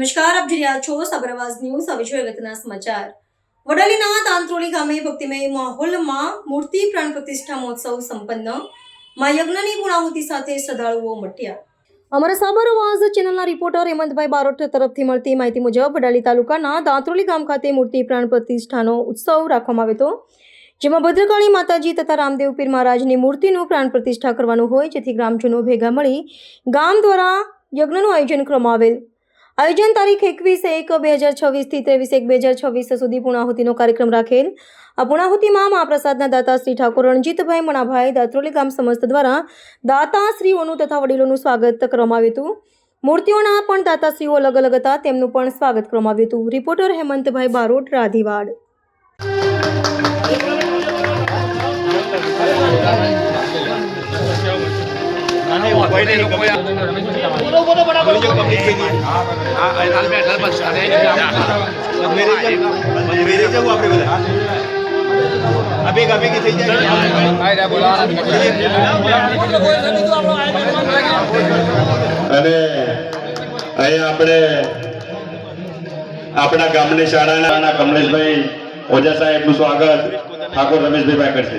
નમસ્કાર, આપ જોઈ રહ્યા છો સાબરવાસ ન્યૂઝ. હવે જોઈએ અગત્યના સમાચાર. વડાલીના તાંત્રોલી ગામે ભક્તિમય માહોલમાં મૂર્તિ પ્રાણ પ્રતિષ્ઠા મહોત્સવ સંપન્ન. માં યજ્ઞની પૂર્ણાહુતિ સાથે શ્રદ્ધાળુઓ મટ્યા. અમારા સાબરવાસ ચેનલના રિપોર્ટર હેમંતભાઈ બારોટ તરફથી મળતી માહિતી મુજબ વડાલી તાલુકાના દાંત્રોલી ગામ ખાતે મૂર્તિ પ્રાણ પ્રતિષ્ઠાનો ઉત્સવ રાખવામાં આવ્યો હતો. જેમાં ભદ્રકાળી માતાજી તથા રામદેવ પીર મહારાજની મૂર્તિનું પ્રાણ પ્રતિષ્ઠા કરવાનું હોય, જેથી ગ્રામજનો ભેગા મળી ગામ દ્વારા યજ્ઞનું આયોજન કરવામાં આવેલ. આયોજન તારીખ એકવીસ એક બે હજાર છવ્વીસથી ત્રેવીસ એક બે હજાર છવ્વીસ સુધી પૂર્ણાહુતિનો કાર્યક્રમ રાખેલ. આ પૂર્ણાહુતિમાં મહાપ્રસાદના દાતા શ્રી ઠાકોર, રણજીતભાઈ મણાભાઈ, દાત્રોલી ગામ સમસ્ત દ્વારા દાતાશ્રીઓનું તથા વડીલોનું સ્વાગત કરવામાં આવ્યું હતું. મૂર્તિઓના પણ દાતાશ્રીઓ અલગ અલગ હતા, તેમનું પણ સ્વાગત કરવામાં આવ્યું હતું. રિપોર્ટર હેમંતભાઈ બારોટ, રાધીવાડ. મેરે જવું આપણે બધા. આબેગ આબેગી થઈ જાય. અને અહીં આપણે આપણા ગામની શાળાના કમલેશભાઈ ઓજા સાહેબનું સ્વાગત ઠાકોર રમેશભાઈ ભાઈ કરશે